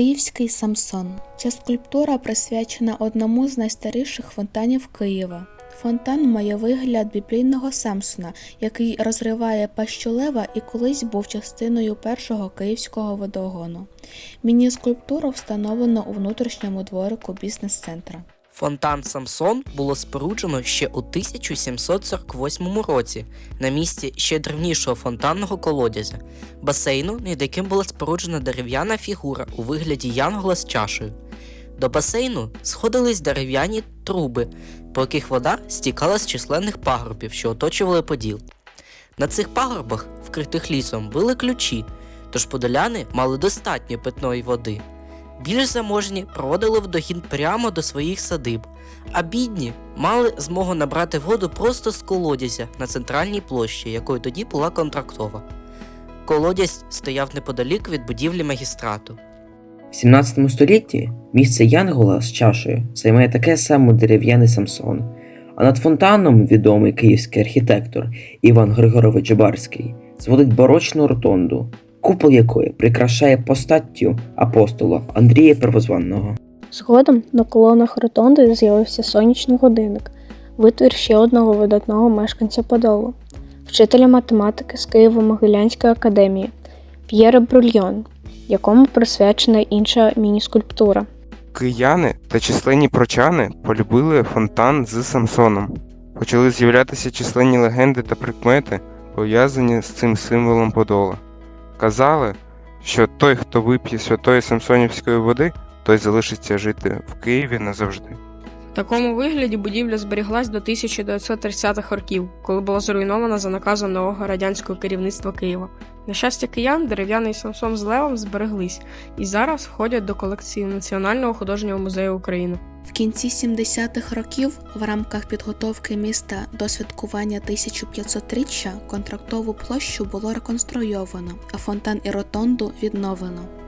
Київський Самсон. Ця скульптура присвячена одному з найстаріших фонтанів Києва. Фонтан має вигляд біблійного Самсона, який розриває пащу лева і колись був частиною першого київського водогону. Міні-скульптуру встановлено у внутрішньому дворику бізнес-центра. Фонтан Самсон було споруджено ще у 1748 році на місці ще древнішого фонтанного колодязя, басейну, над яким була споруджена дерев'яна фігура у вигляді янгола з чашею. До басейну сходились дерев'яні труби, по яких вода стікала з численних пагорбів, що оточували поділ. На цих пагорбах, вкритих лісом, були ключі, тож подоляни мали достатньо питної води. Більш заможні проводили вдогін прямо до своїх садиб, а бідні мали змогу набрати воду просто з колодязя на центральній площі, якою тоді була контрактова. Колодязь стояв неподалік від будівлі магістрату. В 17 столітті місце Янгола з чашею займає таке саме дерев'яний Самсон, а над фонтаном відомий київський архітектор Іван Григорович Барський зводить барочну ротонду, купол якої прикрашає постаттю апостола Андрія Первозванного. Згодом на колонах ротонди з'явився сонячний годинник, витвір ще одного видатного мешканця Подолу, вчителя математики з Києво-Могилянської академії П'єра Брульйон, якому присвячена інша міні-скульптура. Кияни та численні прочани полюбили фонтан з Самсоном. Почали з'являтися численні легенди та прикмети, пов'язані з цим символом Подола. Казали, що той, хто вип'є святої Самсонівської води, той залишиться жити в Києві назавжди. В такому вигляді будівля зберіглась до 1930-х років, коли була зруйнована за наказом нового радянського керівництва Києва. На щастя киян, дерев'яний самсон з левом збереглись і зараз входять до колекції Національного художнього музею України. Кінці 70-х років в рамках підготовки міста до святкування 1500-річчя контрактову площу було реконструйовано, а фонтан і ротонду відновлено.